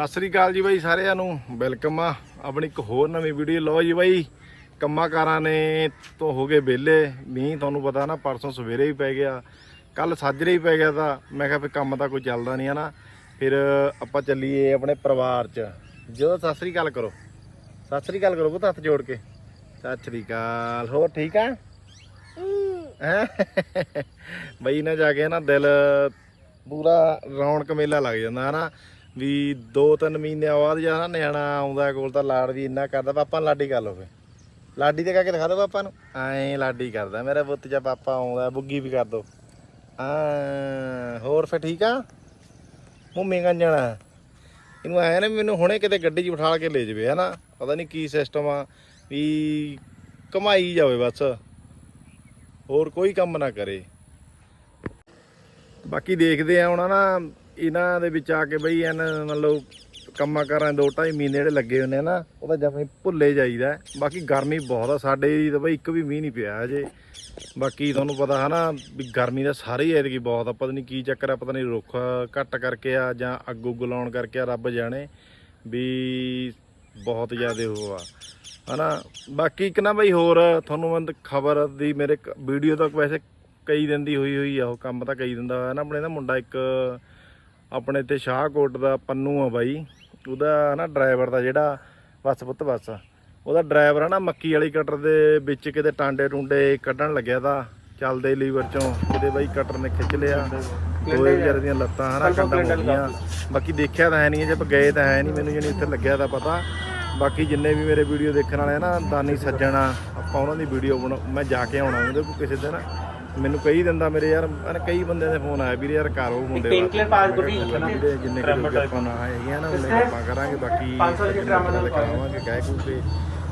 ਸਤਿ ਸ੍ਰੀ ਅਕਾਲ ਜੀ ਬਾਈ, ਸਾਰਿਆਂ ਨੂੰ ਵੈਲਕਮ ਆ ਆਪਣੀ ਇੱਕ ਹੋਰ ਨਵੀਂ ਵੀਡੀਓ ਲਓ ਜੀ ਬਾਈ ਕੰਮਾਂ ਨੇ ਤੋਂ ਹੋ ਗਏ ਵਿਹਲੇ, ਮੀਂਹ ਤੁਹਾਨੂੰ ਪਤਾ ਨਾ, ਪਰਸੋਂ ਸਵੇਰੇ ਹੀ ਪੈ ਗਿਆ ਕੱਲ ਸਾਜਰੇ ਹੀ ਪੈ ਗਿਆ ਤਾਂ ਮੈਂ ਕਿਹਾ ਫਿਰ ਕੰਮ ਤਾਂ ਕੋਈ ਚੱਲਦਾ ਨਹੀਂ ਹੈ ਨਾ। ਫਿਰ ਆਪਾਂ ਚੱਲੀਏ ਆਪਣੇ ਪਰਿਵਾਰ 'ਚ। ਜੋ ਸਤਿ ਸ੍ਰੀ ਅਕਾਲ ਕਰੋ। ਸਤਿ ਸ੍ਰੀ ਅਕਾਲ ਕਰੋ ਪੁੱਤ, ਹੱਥ ਜੋੜ ਕੇ। ਸਤਿ ਸ੍ਰੀ ਅਕਾਲ। ਹੋਰ ਠੀਕ ਆ? ਹੈਂ? ਬਈ, ਨਾ ਜਾ ਕੇ ਨਾ ਦਿਲ ਪੂਰਾ ਰੌਣਕ ਮੇਲਾ ਲੱਗ ਜਾਂਦਾ, ਹਨਾ? ਵੀ 2-3 ਮਹੀਨਿਆਂ ਬਾਅਦ ਜਾਂ ਨਿਆਣਾ ਆਉਂਦਾ ਕੋਲ ਤਾਂ ਲਾੜ ਵੀ ਇੰਨਾ ਕਰਦਾ, ਪਾਪਾ ਨੂੰ ਲਾਡੀ ਕਰ ਲਓ ਫੇ ਲਾਡੀ ਤੇ ਕਰਕੇ ਦਿਖਾ ਦਿਓ ਪਾਪਾ ਨੂੰ। ਐਂ ਲਾਡੀ ਕਰਦਾ, ਮੇਰਾ ਪੁੱਤ ਜਾਂ ਪਾਪਾ ਆਉਂਦਾ, ਬੁੱਗੀ ਵੀ ਕਰ ਦੋ। ਆ ਹੋਰ ਫੇ ਠੀਕ ਆ? ਮੁੰਮੀ ਗੰਜਣਾ ਇਹਨੂੰ ਐ ਨਾ ਵੀ ਮੈਨੂੰ ਹੁਣੇ ਕਿਤੇ ਗੱਡੀ 'ਚ ਬਿਠਾ ਕੇ ਲੈ ਜਾਵੇ, ਹਨਾ? ਪਤਾ ਨਹੀਂ ਕੀ ਸਿਸਟਮ ਆ, ਵੀ ਕਮਾਈ ਜਾਵੇ ਬਸ। ਹੋਰ ਕੋਈ ਕੰਮ ਨਾ ਕਰੇ। ਬਾਕੀ ਦੇਖਦੇ ਆ ਹੁਣ ਨਾ ਇਹਨਾਂ ਦੇ ਵਿੱਚ ਆ ਕੇ ਬਈ ਐਨ ਮਤਲਬ ਕੰਮਾਂ ਕਾਰਾਂ ਦੋ ਢਾਈ ਮਹੀਨੇ ਜਿਹੜੇ ਲੱਗੇ ਹੁੰਦੇ ਆ ਨਾ, ਉਹ ਤਾਂ ਜਮੇ ਭੁੱਲੇ ਜਾਈਦਾ ਬਾਕੀ ਗਰਮੀ ਬਹੁਤ ਆ, ਸਾਡੇ ਤਾਂ ਬਈ ਇੱਕ ਵੀ ਮੀਂਹ ਨਹੀਂ ਪਿਆ ਅਜੇ ਬਾਕੀ ਤੁਹਾਨੂੰ ਪਤਾ ਹੈ ਨਾ ਵੀ ਗਰਮੀ ਦਾ ਸਾਰੇ ਹੀ ਐਤਕੀ ਬਹੁਤ ਆ, ਪਤਾ ਨਹੀਂ ਕੀ ਚੱਕਰ ਆ, ਪਤਾ ਨਹੀਂ ਰੁੱਖ ਘੱਟ ਕਰਕੇ ਆ ਜਾਂ ਅੱਗ ਉੱਗ ਲਾਉਣ ਕਰਕੇ ਆ ਰੱਬ ਜਾਣੇ ਵੀ ਬਹੁਤ ਜ਼ਿਆਦਾ ਉਹ ਆ। ਹਨਾ, ਬਾਕੀ ਇੱਕ ਨਾ ਬਈ ਹੋਰ ਤੁਹਾਨੂੰ ਮੈਂ ਖਬਰ ਦੀ ਮੇਰੇ ਵੀਡੀਓ ਤੱਕ ਵੈਸੇ ਕਈ ਦਿਨ ਦੀ ਹੋਈ ਹੋਈ ਆ, ਉਹ ਕੰਮ ਤਾਂ ਕਈ ਦਿਨ ਦਾ ਹੋਇਆ ਨਾ ਆਪਣੇ ਨਾ ਮੁੰਡਾ ਇੱਕ ਆਪਣੇ ਤੇ ਸ਼ਾਹਕੋਟ ਦਾ ਪੰਨੂ ਆ ਬਾਈ। ਉਹਦਾ ਨਾ ਡਰਾਈਵਰ ਦਾ ਜਿਹੜਾ ਬੱਸ ਪੁੱਤ ਬੱਸ। ਉਹਦਾ ਡਰਾਈਵਰ ਆ ਨਾ ਮੱਕੀ ਵਾਲੀ ਕਟਰ ਦੇ ਵਿੱਚ ਕਿਤੇ ਟਾਂਡੇ ਟੁੰਡੇ ਕੱਢਣ ਲੱਗਿਆ ਤਾਂ ਚੱਲਦੇ ਲੀਵਰ ਚੋਂ ਕਿਤੇ ਬਾਈ ਕਟਰ ਨੇ ਖਿੱਚ ਲਿਆ। ਦੋਏ ਵਿਚਾਰੇ ਦੀਆਂ ਲੱਤਾਂ ਹਨਾ ਕੰਡਾਂ ਹੋ ਗਈਆਂ ਬਾਕੀ ਦੇਖਿਆ ਤਾਂ ਹੈ ਨਹੀਂ ਜੇ ਆਪਾਂ ਗਏ ਤਾਂ ਹੈ ਨਹੀਂ ਮੈਨੂੰ ਜਣੀ ਇੱਥੇ ਲੱਗਿਆ ਤਾਂ ਪਤਾ। ਬਾਕੀ ਜਿੰਨੇ ਵੀ ਮੇਰੇ ਵੀਡੀਓ ਦੇਖਣ ਵਾਲੇ ਨਾ ਦਾਨੀ ਸੱਜਣਾ ਆਪਾਂ ਉਹਨਾਂ ਦੀ ਵੀਡੀਓ ਬਣਾ ਮੈਂ ਜਾ ਕੇ ਆਉਣਾ ਉਹਦੇ ਕੋਲ ਕਿਸੇ ਦਿਨ। ਮੈਨੂੰ ਕਈ ਦਿੰਦਾ ਮੇਰੇ ਯਾਰ ਅਰੇ ਕਈ ਬੰਦਿਆਂ ਦੇ ਫੋਨ ਆਇਆ ਵੀਰੇ ਯਾਰ ਘਰ ਉਹ ਮੁੰਡੇ Painkiller ਵਾਸਤੇ। ਪਾਸ ਕਿਹਾ ਚੱਲ ਵੀਰੇ ਜਿੰਨੇ ਕੁ ਆਪਾਂ ਨਾ ਹੈਗੇ ਆ ਨਾ ਉਹਨੇ ਆਪਾਂ ਕਰਾਂਗੇ ਬਾਕੀ 500 ਲੀਟਰ ਜਿੰਨੇ ਆਮਦ ਬੰਦੇ ਕਰਾਵਾਂਗੇ ਕਹਿ ਕੂ ਕੇ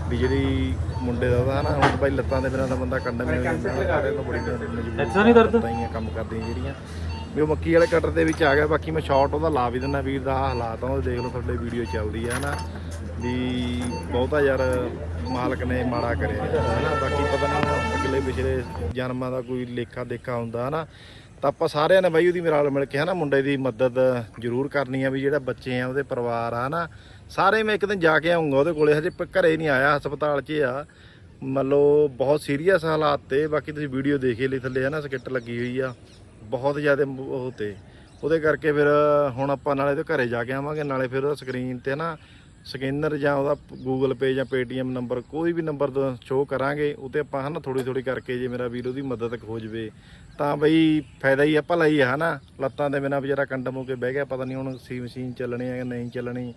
ਵੀ ਜਿਹੜੀ ਮੁੰਡੇ ਦਾ ਉਹਦਾ ਨਾ ਹੁਣ ਬਾਈ ਲੱਤਾਂ ਦੇ ਬਿਨਾਂ ਤਾਂ ਬੰਦਾ ਕੰਡਾ ਨਹੀਂ ਜਾਂਦਾ ਸਾਰੇ ਤੋਂ ਬੜੀ ਮਜਬੂਰੀ ਇੱਥੋਂ ਨਹੀਂ ਦਰਦ? ਤਾਂ ਹੀ ਆ ਕੰਮ ਕਰਦੀਆਂ ਜਿਹੜੀਆਂ ਵੀ ਉਹ ਮੱਕੀ ਵਾਲੇ ਕਟਰ ਦੇ ਵਿੱਚ ਆ ਗਿਆ ਬਾਕੀ ਮੈਂ ਸ਼ਾਰਟ ਉਹਦਾ ਲਾ ਵੀ ਦਿੰਦਾ ਵੀਰ ਦਾ ਆਹ ਹਾਲਾਤ ਆ ਉਹ ਦੇਖ ਲਓ ਤੁਹਾਡੇ ਵੀਡੀਓ ਚੱਲਦੀ ਆ ਨਾ ਵੀ ਬਹੁਤਾ ਯਾਰ ਮਾਲਕ ਨੇ ਮਾੜਾ ਕਰਿਆ ਹੈ ਨਾ ਬਾਕੀ ਪਤਾ ਨਹੀਂ ਅਗਲੇ ਪਿਛਲੇ ਜਨਮਾਂ ਦਾ ਕੋਈ ਲੇਖਾ ਦੇਖਾ ਹੁੰਦਾ ਹੈ ਨਾ ਤਾਂ ਆਪਾਂ ਸਾਰਿਆਂ ਨੇ ਬਾਈ ਉਹਦੀ ਮਿਰਾਲ ਮਿਲ ਕੇ ਹੈ ਨਾ ਮੁੰਡੇ ਦੀ ਮਦਦ ਜ਼ਰੂਰ ਕਰਨੀ ਆ ਵੀ ਜਿਹੜਾ ਬੱਚੇ ਆ, ਉਹਦੇ ਪਰਿਵਾਰ ਆ ਨਾ ਸਾਰੇ ਮੈਂ ਇੱਕ ਦਿਨ ਜਾ ਕੇ ਆਉਂਗਾ ਉਹਦੇ ਕੋਲੇ, ਹਜੇ ਪ- ਘਰੇ ਨਹੀਂ ਆਇਆ, ਹਸਪਤਾਲ 'ਚ ਆ। ਮੰਨ ਲਓ, ਬਹੁਤ ਸੀਰੀਅਸ ਹਾਲਾਤ ਤੇ, ਬਾਕੀ ਤੁਸੀਂ ਵੀਡੀਓ ਦੇਖੇ ਲਈ ਥੱਲੇ ਹੈ ਨਾ ਸਕਿੱਟ ਲੱਗੀ ਹੋਈ ਆ, ਬਹੁਤ ਜ਼ਿਆਦਾ ਉਹ ਤੇ। ਉਹਦੇ ਕਰਕੇ ਫਿਰ ਹੁਣ ਆਪਾਂ ਨਾਲੇ ਤੇ ਘਰੇ ਜਾ ਕੇ ਆਵਾਂਗੇ, ਨਾਲੇ ਫਿਰ ਉਹਦਾ ਸਕਰੀਨ ਤੇ ਨਾ ਸਕੈਨਰ ਜਾਂ ਉਹਦਾ ਗੂਗਲ ਪੇ ਜਾਂ ਪੇਟੀਐਮ ਨੰਬਰ ਕੋਈ ਵੀ ਨੰਬਰ ਤੋਂ ਸ਼ੋਅ ਕਰਾਂਗੇ ਉਹ ਤੇ ਆਪਾਂ ਹਨਾ ਥੋੜੀ ਥੋੜੀ ਕਰਕੇ ਜੇ ਮੇਰਾ ਵੀਰ ਉਹਦੀ ਮਦਦ ਹੋ ਜਵੇ, ਤਾਂ ਬਈ ਫਾਇਦਾ ਹੀ ਆ ਭਲਾ ਹੀ ਆ ਹਨਾ। ਲੱਤਾਂ ਦੇ ਬਿਨਾ ਵਿਚਾਰਾ ਕੰਡਮ ਹੋ ਕੇ ਬਹਿ ਗਿਆ, ਪਤਾ ਨਹੀਂ ਹੁਣ ਸੀ ਮਸ਼ੀਨ ਚੱਲਣੀ ਆ ਜਾਂ ਨਹੀਂ ਚੱਲਣੀ।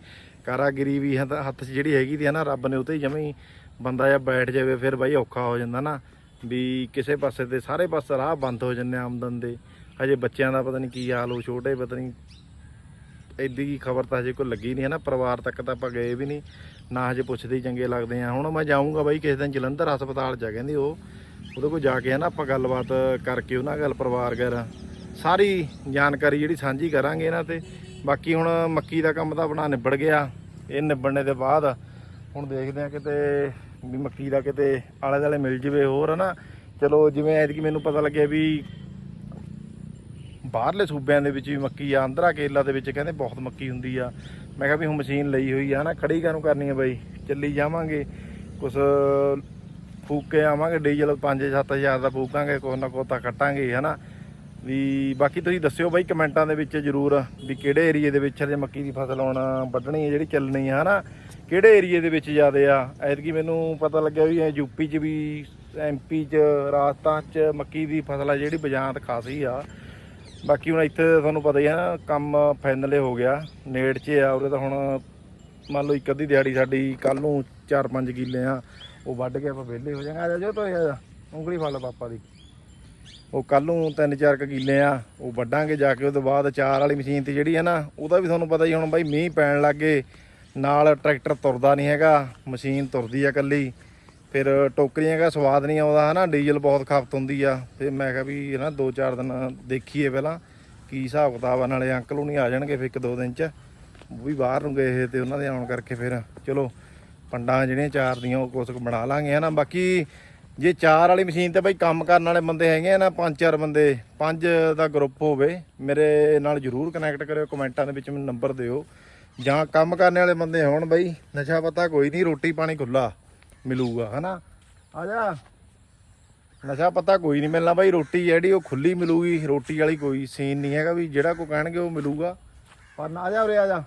ਕਾਰਾਗਰੀ ਵੀ ਹੱਥ ਹੱਥ 'ਚ ਜਿਹੜੀ ਹੈਗੀ ਦੀ ਹਨਾ, ਰੱਬ ਨੇ ਉਤੇ ਜਮੇ ਬੰਦਾ ਜਾਂ ਬੈਠ ਜਾਵੇ, ਫਿਰ ਬਾਈ ਔਖਾ ਹੋ ਜਾਂਦਾ ਨਾ। ਵੀ ਕਿਸੇ ਪਾਸੇ ਤੇ ਸਾਰੇ ਪਾਸੇ ਰਾਹ ਬੰਦ ਹੋ ਜੰਨੇ ਆਮਦਨ ਦੇ। ਹਜੇ ਬੱਚਿਆਂ ਦਾ ਪਤਾ ਨਹੀਂ ਕੀ ਹਾਲ ਹੋ ਛੋਟੇ, ਪਤਾ ਨਹੀਂ ਐਡੀ ਕੀ ਖਬਰ ਤਾਂ ਹਜੇ ਕੋਈ ਲੱਗੀ ਨਹੀਂ ਹੈ ਨਾ, ਪਰਿਵਾਰ ਤੱਕ ਤਾਂ ਆਪਾਂ ਗਏ ਵੀ ਨਹੀਂ। ਨਾ ਹਜੇ ਪੁੱਛਦੇ ਹੀ ਚੰਗੇ ਲੱਗਦੇ ਆ। ਹੁਣ ਮੈਂ ਜਾਊਂਗਾ ਬਾਈ ਕਿਸੇ ਦਿਨ ਜਲੰਧਰ ਹਸਪਤਾਲ ਚ ਆ ਕਹਿੰਦੀ ਉਹ, ਉਹਦੇ ਕੋਲ ਜਾ ਕੇ ਹੈ ਨਾ ਆਪਾਂ ਗੱਲਬਾਤ ਕਰਕੇ ਉਹਨਾਂ ਗੱਲ ਪਰਿਵਾਰ ਗੈਰ ਸਾਰੀ ਜਾਣਕਾਰੀ ਜਿਹੜੀ ਸਾਂਝੀ ਕਰਾਂਗੇ ਇਹਨਾਂ ਤੇ। ਬਾਕੀ ਹੁਣ ਮੱਕੀ ਦਾ ਕੰਮ ਤਾਂ ਆਪਣਾ ਨਿਬੜ ਗਿਆ। ਇਹ ਨਿਬੜਨੇ ਦੇ ਬਾਅਦ ਹੁਣ ਦੇਖਦੇ ਆ ਕਿਤੇ ਵੀ ਮੱਕੀ ਦਾ ਕਿਤੇ ਆਲੇ ਦੁਆਲੇ ਮਿਲ ਜਵੇ ਹੋਰ ਹਨਾ ਚਲੋ, ਜਿਵੇਂ ਐਤਕੀ ਮੈਨੂੰ ਪਤਾ ਲੱਗਿਆ ਵੀ ਬਾਹਰਲੇ ਸੂਬਿਆਂ ਦੇ ਵਿੱਚ ਵੀ ਮੱਕੀ ਆ ਆਂਧਰਾ ਕੇਰਲਾ ਦੇ ਵਿੱਚ ਕਹਿੰਦੇ ਬਹੁਤ ਮੱਕੀ ਹੁੰਦੀ ਆ। ਮੈਂ ਕਿਹਾ ਵੀ ਹੁਣ ਮਸ਼ੀਨ ਲਈ ਹੋਈ ਆ ਨਾ ਖੜੀ ਕਾਨੂੰ ਕਰਨੀ ਆ ਬਾਈ? ਚੱਲੀ ਜਾਵਾਂਗੇ, ਕੁਛ ਫੂਕ ਕੇ ਆਵਾਂਗੇ, ਡੀਜ਼ਲ 5-7000 ਦਾ ਫੂਕਾਂਗੇ, ਕੁਛ ਨਾ ਕੁਛ ਤਾਂ ਕੱਟਾਂਗੇ ਹਨਾ? ਵੀ ਬਾਕੀ ਤੁਸੀਂ ਦੱਸਿਓ ਬਾਈ ਕਮੈਂਟਾਂ ਦੇ ਵਿੱਚ ਜਰੂਰ ਵੀ ਕਿਹੜੇ ਏਰੀਏ ਦੇ ਵਿੱਚ ਜੇ ਮੱਕੀ ਦੀ ਫਸਲ ਆਉਣਾ ਵੱਢਣੀ ਹੈ ਜਿਹੜੀ ਚੱਲਣੀ ਹੈ ਹਨਾ? ਕਿਹੜੇ ਏਰੀਏ ਦੇ ਵਿੱਚ ਜ਼ਿਆਦੇ ਆ? ਐਤਕੀ ਮੈਨੂੰ ਪਤਾ ਲੱਗਿਆ ਵੀ ਯੂਪੀ 'ਚ ਵੀ ਐਮਪੀ 'ਚ, ਰਾਜਸਥਾਨ 'ਚ ਮੱਕੀ ਦੀ ਫਸਲ ਆ ਜਿਹੜੀ ਬਜਾਂਤ ਖਾਸੀ ਆ। ਬਾਕੀ ਹੁਣ ਇੱਥੇ ਤੁਹਾਨੂੰ ਪਤਾ ਹੀ ਹੈ ਨਾ ਕੰਮ ਫਾਈਨਲ ਹੋ ਗਿਆ, ਨੇੜ 'ਚ ਆ, ਉਰੇ ਤਾਂ ਹੁਣ ਮੰਨ ਲਓ ਇੱਕ ਅੱਧੀ ਦਿਹਾੜੀ ਸਾਡੀ ਕੱਲ ਨੂੰ 4-5 ਕਿੱਲੇ ਆ, ਉਹ ਵੱਢ ਕੇ ਆਪਾਂ ਵਿਹਲੇ ਹੋ ਜਾਾਂਗੇ ਆ ਜਾ, ਜੋ ਤੋ ਉਂਗਲੀ ਫੜ ਲੈ ਪਾਪਾ ਦੀ। ਉਹ ਕੱਲ ਨੂੰ 3-4 ਕਿੱਲੇ ਆ, ਉਹ ਵੱਢਾਂਗੇ ਜਾ ਕੇ, ਉਹਦੇ ਬਾਅਦ ਚਾਰ ਵਾਲੀ ਮਸ਼ੀਨ ਤੇ ਜਿਹੜੀ ਹੈ ਨਾ, ਉਹਦਾ ਵੀ ਤੁਹਾਨੂੰ ਪਤਾ ਹੀ ਹੁਣ ਬਾਈ ਮੀਂਹ ਪੈਣ ਲੱਗੇ ਨਾਲ ਟਰੈਕਟਰ ਤੁਰਦਾ ਨਹੀਂ ਹੈਗਾ, ਮਸ਼ੀਨ ਤੁਰਦੀ ਆ ਕੱਲੀ ਫਿਰ ਟੋਕਰੀਆਂ ਦਾ ਸਵਾਦ ਨਹੀਂ ਆਉਂਦਾ, ਹਨਾ, ਡੀਜ਼ਲ ਬਹੁਤ ਖਪਤ ਹੁੰਦੀ ਆ। ਫਿਰ ਮੈਂ ਕਿਹਾ ਵੀ ਨਾ 2-4 ਦਿਨ ਦੇਖੀਏ ਪਹਿਲਾਂ ਕੀ ਹਿਸਾਬ ਕਿਤਾਬ ਆ, ਨਾਲੇ ਅੰਕਲ ਉਹ ਨਹੀਂ ਆ ਜਾਣਗੇ ਫਿਰ ਇੱਕ ਦੋ ਦਿਨ ਚ। ਉਹ ਵੀ ਬਾਹਰ ਨੂੰ ਗਏ ਹੋਏ ਤੇ ਉਹਨਾਂ ਦੇ ਆਉਣ ਕਰਕੇ ਫਿਰ ਚਲੋ, ਪੰਡਾਂ ਜਿਹੜੀਆਂ ਚਾਰ ਦੀਆਂ, ਉਹ ਕੁਛ ਕੁ ਬਣਾ ਲਾਂਗੇ, ਹਨਾ। ਬਾਕੀ ਜੇ ਚਾਰ ਵਾਲੀ ਮਸ਼ੀਨ ਤੇ ਬਈ ਕੰਮ ਕਰਨ ਵਾਲੇ ਬੰਦੇ ਹੈਗੇ ਆ ਨਾ, ਪੰਜ ਚਾਰ ਬੰਦੇ, ਪੰਜ ਦਾ ਗਰੁੱਪ ਹੋਵੇ, ਮੇਰੇ ਨਾਲ ਜਰੂਰ ਕਨੈਕਟ ਕਰਿਓ, ਕਮੈਂਟਾਂ ਦੇ ਵਿੱਚ ਮੈਨੂੰ ਨੰਬਰ ਦਿਓ। ਜਾਂ ਕੰਮ ਕਰਨ ਵਾਲੇ ਬੰਦੇ ਹੋਣ ਬਈ, ਨਸ਼ਾ ਪਤਾ ਕੋਈ ਨਹੀਂ, ਰੋਟੀ ਪਾਣੀ ਖੁੱਲਾ ਮਿਲੂਗਾ, ਹਨਾ? ਆ ਜਾ। ਨਸ਼ਾ ਪਤਾ ਕੋਈ ਨਹੀਂ ਮਿਲਣਾ ਬਾਈ, ਰੋਟੀ ਜਿਹੜੀ ਉਹ ਖੁੱਲੀ ਮਿਲੂਗੀ, ਰੋਟੀ ਵਾਲੀ ਕੋਈ ਸੀਨ ਨਹੀਂ ਹੈਗਾ ਵੀ ਜਿਹੜਾ ਕੋ ਕਹਿਣਗੇ ਉਹ ਮਿਲੂਗਾ। ਪਰ ਨਾ ਆ ਜਾ ਉਰੇ, ਆ ਜਾ।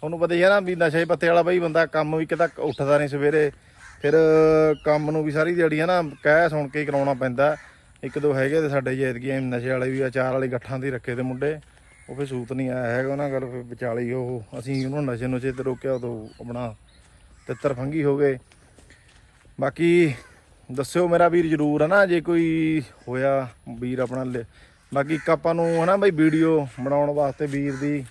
ਤੁਹਾਨੂੰ ਪਤਾ ਹੀ ਹੈ ਨਾ ਵੀ ਨਸ਼ੇ ਪੱਤੇ ਵਾਲਾ ਬਾਈ ਬੰਦਾ ਕੰਮ ਵੀ ਕਿਤਾ ਉੱਠਦਾ ਨਹੀਂ ਸਵੇਰੇ। ਫਿਰ ਕੰਮ ਨੂੰ ਵੀ ਸਾਰੀ ਦਿਹਾੜੀ ਹੈ ਨਾ ਕਹਿ ਸੁਣ ਕੇ ਹੀ ਕਰਾਉਣਾ ਪੈਂਦਾ। ਇੱਕ ਦੋ ਹੈਗੇ ਤੇ ਸਾਡੇ ਜੈਦਗੀ ਨਸ਼ੇ ਵਾਲੇ ਵੀ ਅਚਾਰ ਵਾਲੇ ਗੱਠਾਂ ਦੀ ਰੱਖੇ ਤੇ ਮੁੰਡੇ। ਉਹ ਫਿਰ ਸੂਤ ਨਹੀਂ ਆਇਆ ਹੈਗਾ ਉਹਨਾਂ ਗੱਲ ਵਿਚਾਲੇ ਉਹ। ਅਸੀਂ ਉਹਨੂੰ ਨਸ਼ੇ ਨੁਸ਼ੇ ਤੇ ਰੋਕਿਆ ਉਦੋਂ ਆਪਣਾ ਤਿੱਤਰ ਫੰਗੀ ਹੋ ਗਏ। ਬਾਕੀ ਦੱਸਿਓ ਮੇਰਾ ਵੀਰ ਜਰੂਰ ਹੈ ਨਾ ਜੇ ਕੋਈ ਹੋਇਆ ਵੀਰ ਆਪਣਾ ਲੈ- ਬਾਕੀ ਇੱਕ ਆਪਾਂ ਨੂੰ ਹੈ ਨਾ ਬਈ ਵੀਡੀਓ ਬਣਾਉਣ ਵਾਸਤੇ ਵੀਰ ਦੀ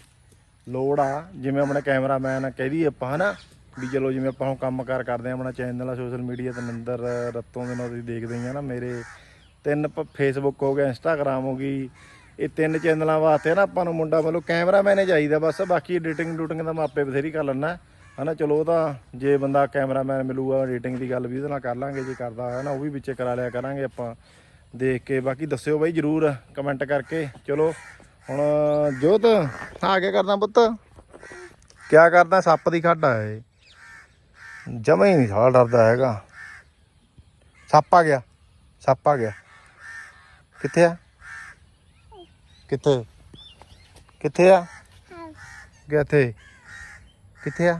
ਲੋੜ ਆ, ਜਿਵੇਂ ਆਪਣਾ ਕੈਮਰਾਮੈਨ ਕਹਿ ਦਈਏ ਆਪਾਂ, ਹਨਾ, ਵੀ ਚਲੋ ਜਿਵੇਂ ਆਪਾਂ ਹੁਣ ਕੰਮ ਕਾਰ ਕਰਦੇ ਆ ਆਪਣਾ ਚੈਨਲ ਆ ਸੋਸ਼ਲ ਮੀਡੀਆ ਤੇ ਨਿੰਦਰ ਰੱਤੋਂ ਦੇ ਨਾਲ ਤੁਸੀਂ ਦੇਖਦੇ ਹੀ ਆ ਨਾ ਮੇਰੇ ਤਿੰਨ ਫੇਸਬੁੱਕ ਹੋ ਗਿਆ ਇੰਸਟਾਗ੍ਰam ਹੋ ਗਈ, ਇਹ ਤਿੰਨ ਚੈਨਲਾਂ ਵਾਸਤੇ ਨਾ ਆਪਾਂ ਨੂੰ ਮੁੰਡਾ ਮਤਲਬ ਕੈਮਰਾਮੈਨ ਹੀ ਚਾਹੀਦਾ, ਬਸ ਬਾਕੀ ਐਡੀਟਿੰਗ ਡੂਟਿੰਗ ਦਾ ਮੈਂ ਆਪੇ ਬਥੇਰੀ ਕਰ ਲੈਣਾ ਹਨਾ ਚਲੋ ਉਹ ਤਾਂ ਜੇ ਬੰਦਾ ਕੈਮਰਾਮੈਨ ਮਿਲੂਗਾ ਐਡੀਟਿੰਗ ਦੀ ਗੱਲ ਵੀ ਉਹਦੇ ਨਾਲ ਕਰ ਲਾਂਗੇ ਜੇ ਕਰਦਾ ਹੋਇਆ ਨਾ ਉਹ ਵੀ ਵਿੱਚੇ ਕਰਾ ਲਿਆ ਕਰਾਂਗੇ ਆਪਾਂ। ਦੇਖ ਕੇ ਬਾਕੀ ਦੱਸਿਓ ਬਾਈ ਜਰੂਰ ਕਮੈਂਟ ਕਰਕੇ। ਚਲੋ ਹੁਣ ਜੋਤ ਆ ਕੇ ਕਰਦਾ ਪੁੱਤ? ਕਿਆ ਕਰਦਾ? ਸੱਪ ਦੀ ਖੱਡ ਆ ਇਹ। ਜਮਾ ਹੀ ਨਹੀਂ ਸਾਲਾ ਡਰਦਾ ਹੈਗਾ। ਸੱਪ ਆ ਗਿਆ ਸੱਪ ਆ ਗਿਆ। ਕਿੱਥੇ ਆ? ਕਿੱਥੇ? ਕਿੱਥੇ ਆ? ਕਿੱਥੇ ਕਿੱਥੇ ਆ?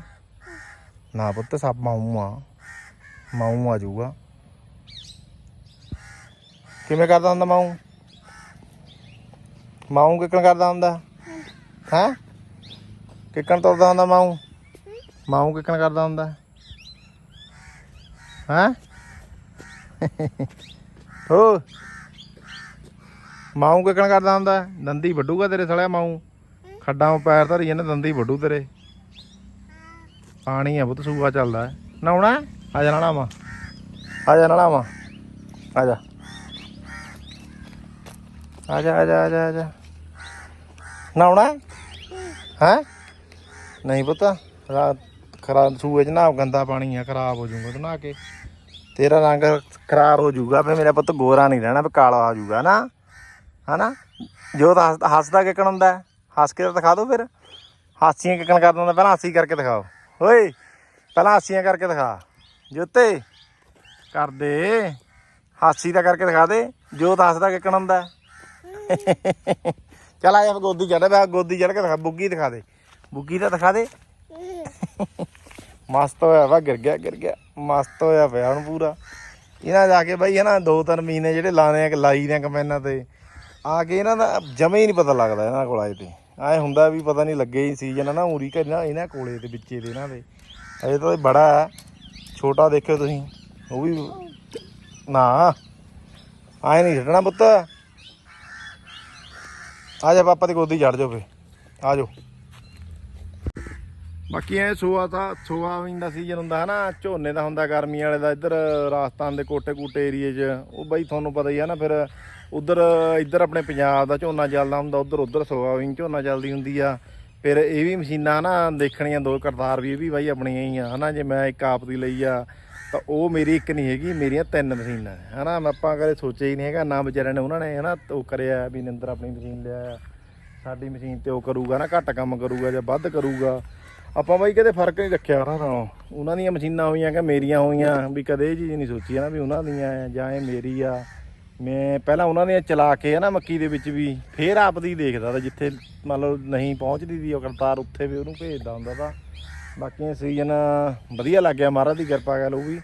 ਨਾ ਪੁੱਤ, ਸੱਪ ਮਾਊ ਆ ਮਾਊ ਆ ਜਾਊਗਾ ਕਿਵੇਂ ਕਰਦਾ ਹੁੰਦਾ ਮਾਊ? ਮਾਊ ਕਿੱਕਣ ਕਰਦਾ ਹੁੰਦਾ? ਹੈ? ਕਿੱਕਣ ਤੁਰਦਾ ਹੁੰਦਾ ਮਾਊ? ਮਾਊ ਕਿੱਕਣ ਕਰਦਾ ਹੁੰਦਾ? ਹੈ? ਹੋ। ਮਾਊ ਕਿੱਕਣ ਕਰਦਾ ਹੁੰਦਾ? ਦੰਦੀ ਵੱਡੂਗਾ ਤੇਰੇ ਸੜਿਆ ਮਾਊ। ਖੱਡਾਂ ਪੈਰ ਧਰੀ ਜਾਂਦਾ, ਦੰਦੀ ਵੱਡੂ ਤੇਰੇ। ਪਾਣੀ ਆ ਪੁੱਤ ਸੂਆ ਚੱਲਦਾ ਨਹਾਉਣਾ ਹੈ? ਆ ਜਾ ਨਾਲਾ ਮਾ। ਆ ਜਾ ਨਾਲਾ ਮਾ। ਆ ਜਾ। ਆ ਜਾ ਆ ਜਾ ਆ ਜਾ ਆ ਜਾ। ਨਹਾਉਣਾ ਹੈ? ਹੈਂ? ਨਹੀਂ ਪੁੱਤ। ਰਾਤ ਖਰਾਬ, ਸੂਏ ਚ ਨਾ ਗੰਦਾ ਪਾਣੀ ਆ, ਖਰਾਬ ਹੋ ਜਾਊਗਾ ਨਹਾ ਕੇ। ਤੇਰਾ ਰੰਗ ਖਰਾਬ ਹੋ ਜਾਊਗਾ ਫੇ ਮੇਰਾ ਪੁੱਤ ਗੋਰਾ ਨਹੀਂ ਰਹਿਣਾ ਫੇ ਕਾਲਾ ਹੋ ਜਾਊਗਾ ਨਾ। ਹਨਾ? ਜੋ ਤਾਂ ਹੱਸ- ਹੱਸਦਾ ਕਿਕਣ ਹੁੰਦਾ ਹੱਸ ਕੇ ਤਾਂ ਦਿਖਾ ਦਿਓ ਫਿਰ। ਹਾਸੀਆਂ ਕਿਕਣ ਕਰਦਾ ਹੁੰਦਾ, ਪਹਿਲਾਂ ਹਾਸੀ ਕਰਕੇ ਦਿਖਾਓ। ਓਏ, ਪਹਿਲਾਂ ਹਾਸੀਆਂ ਕਰਕੇ ਦਿਖਾ। ਜੋਤੇ, ਕਰ ਦੇ। ਹਾਸੀ ਦਾ ਕਰਕੇ ਦਿਖਾ ਦੇ, ਜੋਤ ਹੱਸਦਾ ਕਿੱਕਣ ਹੁੰਦਾ ਹੈ? ਚੱਲ ਆ ਗੋਦੀ ਚੜ ਬੈ ਗੋਦੀ ਚੜ੍ਹ ਕੇ ਦਿਖਾ, ਬੁੱਗੀ ਦਿਖਾ ਦੇ। ਬੁੱਗੀ ਤਾਂ ਦਿਖਾ ਦੇ। ਮਸਤ ਹੋਇਆ ਵਾ, ਗਿਰ ਗਿਆ ਗਿਰ ਗਿਆ। ਮਸਤ ਹੋਇਆ ਪਿਆ ਹੁਣ ਪੂਰਾ। ਇਹਨਾਂ ਜਾ ਕੇ ਬਾਈ, ਹਨਾ, ਦੋ ਤਿੰਨ ਮਹੀਨੇ ਜਿਹੜੇ ਲਾਣੇ ਆ, ਲਾਈ ਦੇ ਕਮੈਨਾਂ ਤੇ। ਆ ਕੇ ਇਹਨਾਂ ਦਾ ਜਮੇ ਹੀ ਨਹੀਂ ਪਤਾ ਲੱਗਦਾ ਇਹਨਾਂ ਕੋਲ ਆਏ ਤੇ। ਐ ਹੁੰਦਾ ਵੀ ਪਤਾ ਨਹੀਂ ਲੱਗੇ ਹੀ ਸੀਜ਼ਨ ਨਾ ਉਰੀ ਘਰ ਨਾ ਇਹਨਾਂ ਕੋਲੇ ਤੇ ਵਿੱਚੇ ਦੇ ਇਹਨਾਂ ਦੇ। ਅਜੇ ਤਾਂ ਇਹ ਬੜਾ ਹੈ ਛੋਟਾ ਦੇਖਿਓ ਤੁਸੀਂ। ਉਹ ਵੀ ਨਾ। ਆਏ ਨਹੀਂ ਛੱਡਣਾ ਪੁੱਤ। ਆ ਜਾ, ਪਾਪਾ ਦੀ ਗੋਦੀ ਚੜ ਜਾਓ ਫੇ ਆ ਜਾਓ। ਬਾਕੀ ਇਹ ਸੋਆ ਤਾਂ, ਸੋਆ ਵੀ ਦਾ ਸੀਜ਼ਨ ਹੁੰਦਾ ਹੈ ਨਾ ਝੋਨੇ ਦਾ ਹੁੰਦਾ, ਗਰਮੀ ਵਾਲੇ ਦਾ, ਇੱਧਰ ਰਾਜਸਥਾਨ ਦੇ ਕੋਟੇ ਕੋਟੇ ਏਰੀਏ 'ਚ, ਉਹ ਬਾਈ ਤੁਹਾਨੂੰ ਪਤਾ ਹੀ ਆ ਨਾ, ਫਿਰ ਉਧਰ, ਇੱਧਰ ਆਪਣੇ ਪੰਜਾਬ ਦਾ ਝੋਨਾ ਚੱਲਦਾ ਹੁੰਦਾ, ਉਧਰ ਉਧਰ ਸੋਆਬੀਨ ਝੋਨਾ ਚੱਲਦੀ ਹੁੰਦੀ ਆ। ਫਿਰ ਇਹ ਵੀ ਮਸ਼ੀਨਾਂ ਨਾ ਦੇਖਣੀਆਂ ਦੋ ਕਰਤਾਰ ਵੀ, ਇਹ ਵੀ ਬਾਈ ਆਪਣੀਆਂ ਹੀ ਆ, ਹਨਾ, ਜੇ ਮੈਂ ਇੱਕ ਆਪ ਦੀ ਲਈ ਆ, ਤਾਂ ਉਹ ਮੇਰੀ ਇੱਕ ਨਹੀਂ ਹੈਗੀ, ਮੇਰੀਆਂ ਤਿੰਨ ਮਸ਼ੀਨਾਂ ਨੇ, ਹਨਾ, ਮੈਂ ਆਪਾਂ ਕਦੇ ਸੋਚਿਆ ਹੀ ਨਹੀਂ ਹੈਗਾ, ਨਾ ਵਿਚਾਰਿਆਂ ਨੇ ਉਹਨਾਂ ਨੇ, ਹਨਾ, ਉਹ ਕਰਿਆ ਵੀ ਨਿੰਦਰ ਆਪਣੀ ਮਸ਼ੀਨ ਲਿਆ, ਸਾਡੀ ਮਸ਼ੀਨ ਤੇ ਉਹ ਕਰੂਗਾ ਨਾ, ਘੱਟ ਕੰਮ ਕਰੂਗਾ ਜਾਂ ਵੱਧ ਕਰੂਗਾ ਆਪਾਂ ਬਾਈ ਕਦੇ ਫ਼ਰਕ ਨਹੀਂ ਰੱਖਿਆ ਉਹਨਾਂ ਨਾਲੋਂ। ਉਹਨਾਂ ਦੀਆਂ ਮਸ਼ੀਨਾਂ ਹੋਈਆਂ ਕਿ ਮੇਰੀਆਂ ਹੋਈਆਂ, ਵੀ ਕਦੇ ਇਹ ਚੀਜ਼ ਨਹੀਂ ਸੋਚੀ ਨਾ ਵੀ ਉਹਨਾਂ ਦੀਆਂ ਆ ਜਾਂ ਇਹ ਮੇਰੀ ਆ। ਮੈਂ ਪਹਿਲਾਂ ਉਹਨਾਂ ਦੀਆਂ ਚਲਾ ਕੇ ਨਾ ਮੱਕੀ ਦੇ ਵਿੱਚ ਵੀ, ਫੇਰ ਆਪਦੀ ਦੇਖਦਾ ਤਾਂ ਜਿੱਥੇ ਮੰਨ ਲਓ ਨਹੀਂ ਪਹੁੰਚਦੀ ਦੀ ਉਹ ਕਰਤਾਰ ਉੱਥੇ ਵੀ ਉਹਨੂੰ ਭੇਜਦਾ ਹੁੰਦਾ ਤਾਂ। ਬਾਕੀ ਸੀਜ਼ਨ ਵਧੀਆ ਲੱਗ ਗਿਆ, ਮਹਾਰਾਜ ਦੀ ਕਿਰਪਾ ਕਰ ਲਓ ਵੀ।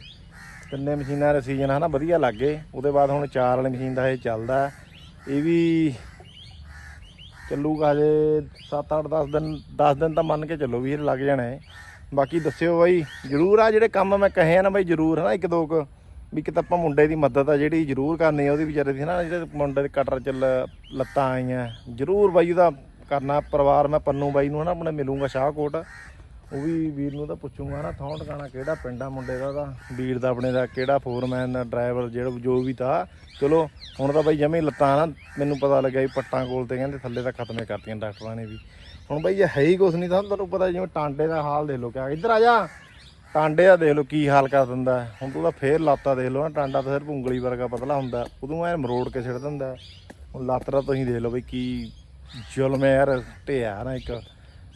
ਤਿੰਨੇ ਮਸ਼ੀਨਾਂ ਦੇ ਸੀਜ਼ਨ ਹਨਾ ਵਧੀਆ ਲੱਗ ਗਏ। ਉਹਦੇ ਬਾਅਦ ਹੁਣ ਚਾਰ ਵਾਲੀ ਮਸ਼ੀਨ ਦਾ ਇਹ ਚੱਲਦਾ। ਇਹ ਵੀ ਚੱਲੂਗਾ ਹਜੇ 7 8 10 ਦਿਨ 10 ਦਿਨ ਤਾਂ ਮੰਨ ਕੇ ਚੱਲੋ ਵੀ ਇਹ ਲੱਗ ਜਾਣਾ। ਹੈ ਬਾਕੀ ਦੱਸਿਓ ਬਾਈ, ਜਰੂਰ ਆ ਜਿਹੜੇ ਕੰਮ ਮੈਂ ਕਹੇ ਆ ਨਾ ਬਾਈ, ਜਰੂਰ ਹਨਾ ਇੱਕ ਦੋ ਕੁ, ਵੀ ਕਿਤੇ ਆਪਾਂ ਮੁੰਡੇ ਦੀ ਮਦਦ ਆ ਜਿਹੜੀ ਜਰੂਰ ਕਰਨੀ ਆ, ਉਹਦੀ ਵਿਚਾਰੇ ਦੀ ਹਨਾ, ਜਿਹੜੇ ਮੁੰਡੇ ਦੇ ਕਟਰ ਚ ਲੱਤਾਂ ਆਈਆਂ, ਜਰੂਰ ਬਾਈ ਉਹਦਾ ਕਰਨਾ, ਪਰਿਵਾਰ ਮੈਂ ਪੰਨੂ ਬਾਈ ਨੂੰ ਹਨਾ, ਆਪਣੇ ਮਿਲੂੰਗਾ ਸ਼ਾਹਕੋਟ। ਉਹ ਵੀ ਵੀਰ ਨੂੰ ਤਾਂ ਪੁੱਛੂੰਗਾ ਨਾ, ਥਾਂ ਟਿਕਾਣਾ ਕਿਹੜਾ ਪਿੰਡ ਆ ਮੁੰਡੇ ਦਾ ਉਹਦਾ? ਵੀਰ ਦਾ ਆਪਣੇ ਦਾ ਕਿਹੜਾ ਫੋਰਮੈਨ ਦਾ ਡਰਾਈਵਰ ਜਿਹੜਾ ਜੋ ਵੀ ਤਾਂ। ਚਲੋ, ਹੁਣ ਤਾਂ ਬਾਈ ਜਮੇ ਲੱਤਾਂ ਨਾ, ਮੈਨੂੰ ਪਤਾ ਲੱਗਿਆ ਵੀ ਪੱਟਾਂ ਕੋਲ ਤੇ ਕਹਿੰਦੇ ਥੱਲੇ ਤਾਂ ਖਤਮੇ ਕਰਤੀਆਂ ਡਾਕਟਰਾਂ ਨੇ ਵੀ। ਹੁਣ ਬਾਈ ਇਹ ਹੈ ਹੀ ਕੁਛ ਨਹੀਂ ਤਾਂ ਤੁਹਾਨੂੰ ਪਤਾ ਜਿਵੇਂ ਟਾਂਡੇ ਦਾ ਹਾਲ ਦੇਖ ਲਓ ਕਿਆ, ਇੱਧਰ ਆ ਜਾ। ਟਾਂਡੇ ਦਾ ਦੇਖ ਲਓ ਕੀ ਹਾਲ ਕਰ ਦਿੰਦਾ। ਹੁਣ ਤੂੰ ਤਾਂ ਫੇਰ ਲਾਤਾ ਦੇਖ ਲਓ ਨਾ, ਟਾਂਡਾ ਤਾਂ ਸਿਰਫ ਉਂਗਲੀ ਵਰਗਾ ਪਤਲਾ ਹੁੰਦਾ। ਉਦੋਂ ਐ ਮਰੋੜ ਕੇ ਛੱਡ ਦਿੰਦਾ। ਹੁਣ ਲੱਤ ਦਾ ਤੁਸੀਂ ਦੇਖ ਲਓ ਬਈ ਕੀ ਜ਼ੁਲਮ ਹੈ ਯਾਰ, ਢਿਆ ਨਾ ਇੱਕ।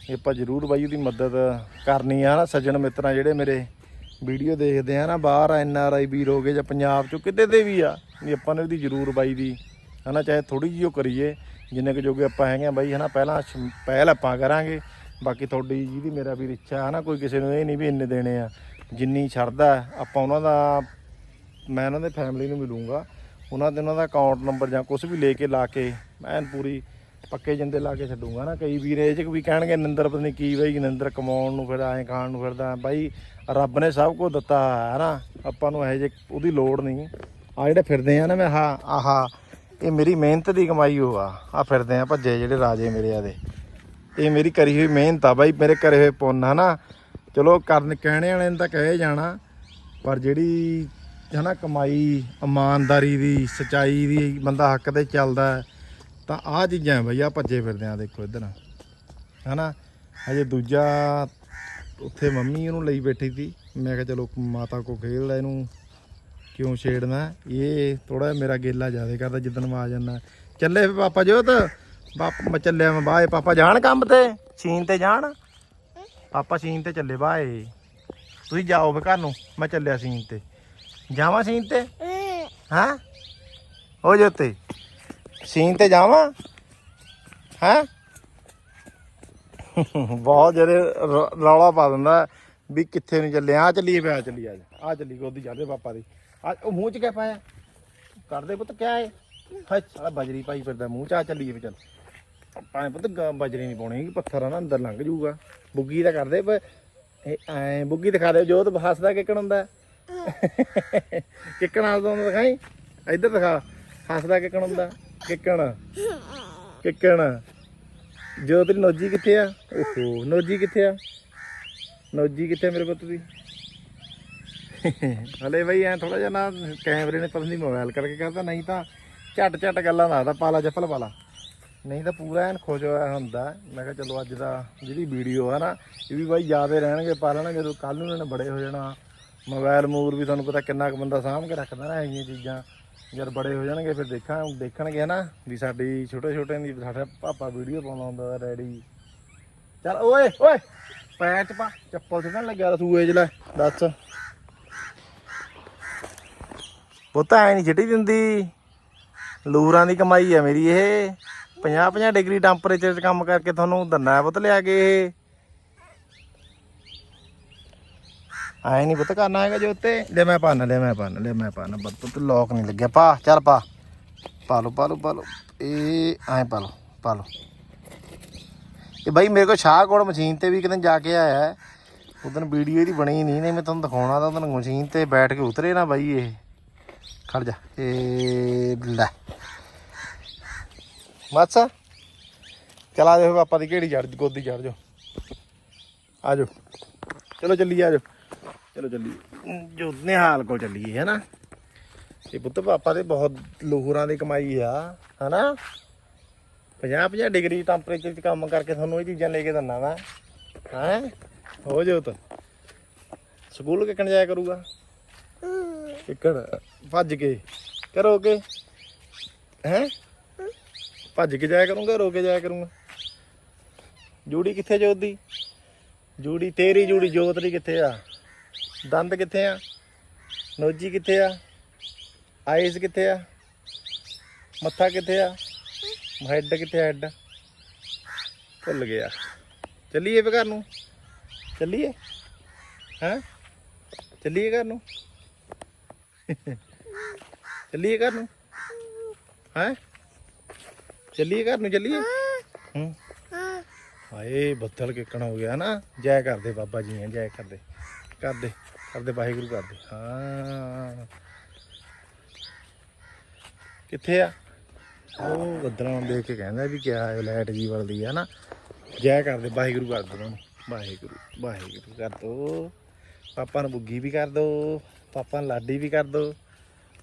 ਵੀ ਆਪਾਂ ਜ਼ਰੂਰ ਬਾਈ ਉਹਦੀ ਮਦਦ ਕਰਨੀ ਆ ਨਾ, ਸੱਜਣ ਮਿੱਤਰਾਂ ਜਿਹੜੇ ਮੇਰੇ ਵੀਡੀਓ ਦੇਖਦੇ ਆ ਨਾ, ਬਾਹਰ ਐਨ ਆਰ ਆਈ ਵੀਰ ਹੋ ਗਏ ਜਾਂ ਪੰਜਾਬ ਚੋਂ ਕਿਤੇ ਦੇ ਵੀ ਆ, ਵੀ ਆਪਾਂ ਨੇ ਉਹਦੀ ਜ਼ਰੂਰ ਬਾਈ ਦੀ, ਹਨਾ, ਚਾਹੇ ਥੋੜੀ ਜਿਹੀ ਉਹ ਕਰੀਏ, ਜਿੰਨੇ ਕੁ ਜੋਗੇ ਆਪਾਂ ਹੈਗੇ ਆ ਬਾਈ, ਹਨਾ, ਪਹਿਲਾਂ ਪਹਿਲ ਆਪਾਂ ਕਰਾਂਗੇ, ਬਾਕੀ ਤੁਹਾਡੀ ਜਿਹਦੀ ਮੇਰਾ ਵੀ ਇੱਛਾ ਹਨਾ ਕੋਈ ਕਿਸੇ ਨੂੰ ਇਹ ਨਹੀਂ ਵੀ ਇੰਨੇ ਦੇਣੇ ਆ, ਜਿੰਨੀ ਛੱਡਦਾ ਆਪਾਂ ਉਹਨਾਂ ਦਾ, ਮੈਂ ਉਹਨਾਂ ਦੇ ਫੈਮਿਲੀ ਨੂੰ ਮਿਲੂੰਗਾ, ਉਹਨਾਂ ਦੇ, ਉਹਨਾਂ ਦਾ ਅਕਾਊਂਟ ਨੰਬਰ ਜਾਂ ਕੁਝ ਵੀ ਲੈ ਕੇ, ਲਾ ਕੇ ਮੈਂ ਪੂਰੀ ਪੱਕੇ ਜਿੰਦੇ ਲਾ ਕੇ ਛੱਡੂੰਗਾ ਨਾ। ਕਈ ਵੀਰ ਇਹ ਚ ਵੀ ਕਹਿਣਗੇ, ਨਿੰਦਰ ਪਤਾ ਨਹੀਂ ਕੀ ਬਈ, ਨਿੰਦਰ ਕਮਾਉਣ ਨੂੰ ਫਿਰ ਐਂ ਖਾਣ ਨੂੰ ਫਿਰਦਾ ਬਾਈ, ਰੱਬ ਨੇ ਸਭ ਕੁਝ ਦਿੱਤਾ ਹੈ ਨਾ। ਆਪਾਂ ਨੂੰ ਇਹ ਜੇ ਉਹਦੀ ਲੋੜ ਨਹੀਂ ਆ ਜਿਹੜੇ ਫਿਰਦੇ ਆ ਨਾ ਮੈਂ ਹਾਂ ਆਹਾ, ਇਹ ਮੇਰੀ ਮਿਹਨਤ ਦੀ ਕਮਾਈ ਹੋ ਆ। ਆ ਫਿਰਦੇ ਆ ਭੱਜੇ ਜਿਹੜੇ ਰਾਜੇ ਮੇਰੇ ਆ ਦੇ। ਇਹ ਮੇਰੀ ਕਰੀ ਹੋਈ ਮਿਹਨਤ ਆ ਬਾਈ, ਮੇਰੇ ਕਰੇ ਹੋਏ ਪੁੰਨ ਆ ਨਾ ਚਲੋ, ਕਰਨ ਕਹਿਣੇ ਵਾਲੇ ਨੇ ਤਾਂ ਕਹੇ ਜਾਣਾ। ਪਰ ਜਿਹੜੀ, ਹਨਾ, ਕਮਾਈ, ਇਮਾਨਦਾਰੀ ਦੀ, ਸਚਾਈ ਦੀ ਬੰਦਾ ਹੱਕ ਤੇ ਚੱਲਦਾ ਤਾਂ ਆਹ ਚੀਜ਼ਾਂ ਬਈ ਆ ਭੱਜੇ ਫਿਰਦੇ ਆ ਦੇਖੋ ਇੱਧਰ। ਹਨਾ? ਹਜੇ ਦੂਜਾ ਉੱਥੇ ਮੰਮੀ ਉਹਨੂੰ ਲਈ ਬੈਠੀ ਸੀ। ਮੈਂ ਕਿਹਾ ਚਲੋ ਮਾਤਾ ਕੋ ਖੇਲ ਲੈ ਇਹਨੂੰ। ਕਿਉਂ ਛੇੜਨਾ? ਇਹ ਥੋੜਾ ਮੇਰਾ ਗੇਲਾ ਜ਼ਿਆਦਾ ਕਰਦਾ ਜਿੱਦਣ ਮੈਂ ਆ ਜਾਂਦਾ। ਚੱਲੇ ਪਾਪਾ ਜੋਤ। ਬਾਪ ਮੈਂ ਚੱਲਿਆ ਮੈਂ ਬਾਏ ਪਾਪਾ ਜਾਣ ਕੰਮ ਤੇ? ਸੀਨ ਤੇ ਜਾਣ? ਪਾਪਾ ਸੀਨ ਤੇ ਚੱਲੇ ਬਾਏ ਤੁਸੀਂ ਜਾਓ ਫੇ ਘਰ ਨੂੰ। ਮੈਂ ਚੱਲਿਆ ਸੀਨ ਤੇ। ਜਾਵਾਂ ਸੀਨ ਤੇ? ਹਾਂ? ਹੋ ਜੋਤੇ। ਸੀਨ ਤੇ ਜਾਵਾਂ? ਹਾਂ? ਬਹੁਤ ਜਿਹੜੇ ਰੌਲਾ ਪਾ ਦਿੰਦਾ ਵੀ ਕਿੱਥੇ ਨੂੰ ਚੱਲੇ ਆ ਚੱਲੀਏ ਪਿਆ ਚੱਲੀ ਆ ਆ ਚੱਲੀ ਗੋਦੀ ਜਾਂਦੇ ਪਾਪਾ ਦੀ। ਆ ਉਹ ਮੂੰਹ ਚ ਕਿਆ ਪਾਇਆ? ਕਰਦੇ ਪੁੱਤ ਕਿਆ ਹੈ? ਹਾਏ ਸਾਲਾ ਬਜਰੀ ਪਾਈ ਫਿਰਦਾ ਮੂੰਹ ਚ ਆ ਚੱਲੀਏ ਵੀ ਚੱਲ। ਪਾਏ ਪੁੱਤ ਬਜਰੀ ਨਹੀਂ ਪਾਉਣੀ ਪੱਥਰ ਆ ਨਾ ਅੰਦਰ ਲੰਘ ਜਾਊਗਾ। ਬੁੱਗੀ ਤਾਂ ਕਰਦੇ ਪਰ ਐ ਬੁੱਗੀ ਦਿਖਾ ਦੇ ਜੋਤ ਹੱਸਦਾ ਕਿੱਕਣ ਹੁੰਦਾ ਕਿੱਕਣ ਹੱਸਦਾ ਹੁੰਦਾ ਦਿਖਾਈ? ਇੱਧਰ ਦਿਖਾ ਹੱਸਦਾ ਕਿੱਕਣ ਹੁੰਦਾ। ਕਿੱਕਣ? ਕਿੱਕਣ? ਜੋਤ ਦੀ ਨੋਜੀ ਕਿੱਥੇ ਆ? ਓਹੋ, ਨੋਜੀ ਕਿੱਥੇ ਆ? ਨੋਜੀ ਕਿੱਥੇ ਮੇਰੇ ਪੁੱਤ ਦੀ? ਹਲੇ ਬਈ ਐ ਥੋੜਾ ਜਿਹਾ ਨਾ ਕੈਮਰੇ ਨੇ ਪਤਾ ਨਹੀਂ ਮੋਬਾਈਲ ਕਰਕੇ ਕਰਦਾ ਨਹੀਂ ਤਾਂ ਝੱਟ ਝੱਟ ਗੱਲਾਂ ਦੱਸਦਾ ਪਾਲਾ ਚੱਪਲ ਪਾਲਾ। ਨਹੀਂ ਤਾਂ ਪੂਰਾ ਐਨ ਖੁਸ਼ ਹੋਇਆ ਹੁੰਦਾ। ਮੈਂ ਕਿਹਾ ਚਲੋ ਅੱਜ ਦਾ ਜਿਹੜੀ ਵੀਡੀਓ ਆ ਨਾ, ਇਹ ਵੀ ਬਾਈ ਯਾਦੇ ਰਹਿਣਗੇ ਪਾਲਣਗੇ ਜਦੋਂ ਕੱਲ ਨੂੰ ਇਹਨਾਂ ਨੇ ਬੜੇ ਹੋ ਜਾਣਾ। ਮੋਬਾਈਲ ਮੂਰ ਵੀ ਤੁਹਾਨੂੰ ਪਤਾ ਕਿੰਨਾ ਕੁ ਬੰਦਾ ਸਾਂਭ ਕੇ ਰੱਖਦਾ ਨਾ, ਇਹ ਚੀਜ਼ਾਂ। ਯਾਰ ਬੜੇ ਹੋ ਜਾਣਗੇ, ਫਿਰ ਦੇਖਾਂ, ਦੇਖਣਗੇ ਨਾ ਵੀ ਸਾਡੀ ਛੋਟੇ ਛੋਟੇ ਦੀ ਸਾਡਾ ਪਾਪਾ ਵੀਡੀਓ ਪਾਉਂਦਾ ਹੁੰਦਾ ਰੈਡੀ। ਚੱਲ ਓਏ ਓਏ, ਪੈਰ ਚ ਪਾ, ਚੱਪਲ ਤੇ ਨਾ ਲੱਗਿਆ ਰਸੂਏ ਚ, ਲੈ, ਦੱਸ। ਪੁੱਤ, ਐ ਨਹੀਂ ਛਿੱਟੀ ਦਿੰਦੀ। ਲੂਰਾਂ ਦੀ ਕਮਾਈ ਆ ਮੇਰੀ ਇਹ। 50 50 ਡਿਗਰੀ ਟੈਂਪਰੇਚਰ 'ਚ ਕੰਮ ਕਰਕੇ ਤੁਹਾਨੂੰ ਦੰਨਾ ਪੁੱਤ ਲਿਆ ਕੇ ਇਹ। ਆਏ ਨਹੀਂ ਪੁੱਤ ਕਰਨਾ ਹੈਗਾ ਜੋ ਉੱਤੇ। ਲੈ ਮੈਂ ਪਾਣ ਲੈ ਮੈਂ ਪਾਣ ਲੈ ਮੈਂ ਪਾਣ ਬਸ ਪੁੱਤ ਲੋਕ ਨਹੀਂ ਲੱਗਿਆ। ਪਾ, ਚੱਲ ਪਾ। ਪਾ ਲਓ ਪਾ ਲਓ ਪਾ ਲਓ ਇਹ ਐ ਪਾ ਲਓ ਪਾ ਲਓ ਇਹ ਬਾਈ ਮੇਰੇ ਕੋਲ ਸ਼ਾਹ ਸ਼ਾਹਕੋਟ ਮਸ਼ੀਨ ਤੇ ਵੀ ਕਿਤੇ ਜਾ ਕੇ ਆਇਆ ਹੈ। ਉਦੋਂ ਵੀਡੀਓ ਇਹਦੀ ਬਣੀ ਨਹੀਂ ਨਹੀਂ ਮੈਂ ਤੁਹਾਨੂੰ ਦਿਖਾਉਣਾ ਤਾਂ ਤੁਹਾਨੂੰ ਮਸ਼ੀਨ ਤੇ ਬੈਠ ਕੇ ਉਤਰੇ ਨਾ ਬਾਈ ਇਹ। ਖੜ ਜਾ। ਇਹ ਲੈ। ਮਾਸਾ, ਚਲਾ ਦੇਖੋ ਪਾਪਾ ਦੀ ਕਿਹੜੀ ਚੜ ਗੋਦੀ ਚੜ ਜਾ ਆ ਜਾਓ। ਚਲੋ ਚੱਲੀ ਆ ਜਾਓ। ਚਲੋ ਚੱਲੀਏ। ਜੋ ਨਿਹਾਲ ਕੋਲ ਚੱਲੀਏ, ਹੈਨਾ? ਇਹ ਪੁੱਤ ਪਾਪਾ ਦੇ ਬਹੁਤ ਲੋਹਰਾਂ ਦੀ ਕਮਾਈ ਆ, ਹੈਨਾ? 50 50 ਡਿਗਰੀ ਟੈਂਪਰੇਚਰ 'ਚ ਕੰਮ ਕਰਕੇ ਤੁਹਾਨੂੰ ਇਹ ਚੀਜ਼ਾਂ ਲੈ ਕੇ ਦਿੰਦਾ ਵਾ ਹੈ? ਹੋ ਜਾਓ ਤਾਂ। ਸਕੂਲ ਕਿੱਕਣ ਜਾਇਆ ਕਰੂਗਾ? ਕਿੱਕਣ? ਭੱਜ ਕੇ। ਕਰੋਗੇ ਹੈ? ਭੱਜ ਕੇ ਜਾਇਆ ਕਰੂੰਗਾ, ਰੋ ਕੇ ਜਾਇਆ ਕਰੂੰਗਾ? ਜੂੜੀ ਕਿੱਥੇ ਜੋਤ ਦੀ? ਜੂੜੀ ਤੇਰੀ ਜੂੜੀ ਜੋਤਰੀ ਕਿੱਥੇ ਆ? ਦੰਦ ਕਿੱਥੇ ਆ? ਨੋਜੀ ਕਿੱਥੇ ਆ? ਆਈਸ ਕਿੱਥੇ ਆ? ਮੱਥਾ ਕਿੱਥੇ ਆ? ਹੈਡ ਕਿੱਥੇ ਹੈਡ? ਭੁੱਲ ਗਿਆ। ਚੱਲੀਏ ਫੇ ਘਰ ਨੂੰ? ਚੱਲੀਏ? ਹੈਂ? ਚੱਲੀਏ ਘਰ ਨੂੰ? ਚੱਲੀਏ ਘਰ ਨੂੰ? ਹੈਂ? ਚੱਲੀਏ ਘਰ ਨੂੰ, ਚੱਲੀਏ? ਹੂੰ। ਹਾਏ, ਬੱਦਲ ਕਿੱਕਣ ਹੋ ਗਿਆ ਨਾ। ਜੈ ਕਰਦੇ ਬਾਬਾ ਜੀ ਨੇ ਜੈ ਕਰਦੇ ਕਰਦੇ ਕਰਦੇ, ਵਾਹਿਗੁਰੂ ਕਰਦੇ। ਹਾਂ। ਕਿੱਥੇ ਆ? ਉਹ ਬੱਦਲਾਂ ਨੂੰ ਦੇਖ ਕੇ ਕਹਿੰਦਾ ਵੀ ਕਿਆ ਹੈ, ਲਾਈਟ ਜੀ ਵਲਦੀ ਆ ਨਾ। ਜੈ ਕਰਦੇ, ਵਾਹਿਗੁਰੂ ਕਰ ਦੋ ਨੂੰ ਵਾਹਿਗੁਰੂ ਵਾਹਿਗੁਰੂ ਕਰ ਦੋ। ਪਾਪਾ ਨੂੰ ਬੁੱਗੀ ਵੀ ਕਰ ਦੋ। ਪਾਪਾ ਨੂੰ ਲਾਡੀ ਵੀ ਕਰ ਦੋ।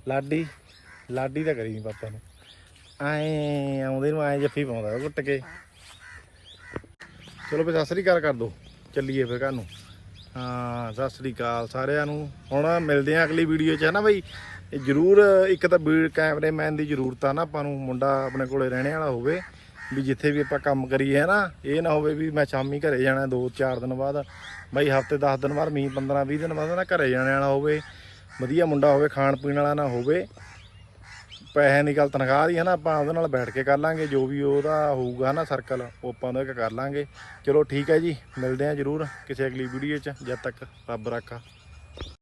ਲਾਡੀ ਲਾਡੀ ਤਾਂ ਕਰੀ ਨੀ ਪਾਪਾ ਨੂੰ। ਆਏ ਆਉਂਦੇ ਨੂੰ ਆਏ ਜੱਫੀ ਪਾਉਂਦਾ ਉਹ ਕੁੱਟ ਕੇ। ਚਲੋ ਫਿਰ ਸਤਿ ਸ੍ਰੀ ਅਕਾਲ ਕਰ ਦੋ। ਚੱਲੀਏ ਫਿਰ ਘਰ ਨੂੰ। ਹਾਂ, ਸਤਿ ਸ੍ਰੀ ਅਕਾਲ ਸਾਰਿਆਂ ਨੂੰ। ਹੁਣ ਮਿਲਦੇ ਆ ਅਗਲੀ ਵੀਡੀਓ 'ਚ, ਹੈ ਨਾ ਬਈ? ਇਹ ਜ਼ਰੂਰ ਇੱਕ ਤਾਂ ਵੀ ਕੈਮਰਾਮੈਨ ਦੀ ਜ਼ਰੂਰਤ ਆ ਨਾ, ਆਪਾਂ ਨੂੰ ਮੁੰਡਾ ਆਪਣੇ ਕੋਲੇ ਰਹਿਣੇ ਵਾਲਾ ਹੋਵੇ, ਵੀ ਜਿੱਥੇ ਵੀ ਆਪਾਂ ਕੰਮ ਕਰੀਏ, ਹੈ ਨਾ? ਇਹ ਨਾ ਹੋਵੇ ਵੀ ਮੈਂ ਸ਼ਾਮੀ ਘਰੇ ਜਾਣਾ 2-4 ਦਿਨ ਬਾਅਦ, ਬਈ ਹਫ਼ਤੇ 10 ਦਿਨ ਬਾਅਦ, ਮੀਂਹ 15-20 ਦਿਨ ਬਾਅਦ ਨਾ ਘਰੇ ਜਾਣੇ ਵਾਲਾ ਹੋਵੇ, ਵਧੀਆ ਮੁੰਡਾ ਹੋਵੇ ਖਾਣ ਪੀਣ ਵਾਲਾ ਨਾ ਹੋਵੇ। ਪੈਸੇ ਦੀ ਗੱਲ ਤਨਖਾਹ ਦੀ ਹੈ ਨਾ, ਆਪਾਂ ਉਹਦੇ ਨਾਲ ਬੈਠ ਕੇ ਕਰ ਲਾਂਗੇ, ਜੋ ਵੀ ਉਹਦਾ ਹੋਊਗਾ ਨਾ ਸਰਕਲ ਉਹ ਆਪਾਂ ਉਹਦੇ ਨਾਲ ਕਰ ਲਾਂਗੇ। ਚਲੋ ਠੀਕ ਹੈ ਜੀ, ਮਿਲਦੇ ਹਾਂ ਜਰੂਰ ਕਿਸੇ ਅਗਲੀ ਵੀਡੀਓ 'ਚ, ਜਦ ਤੱਕ ਰੱਬ ਰਾਖਾ।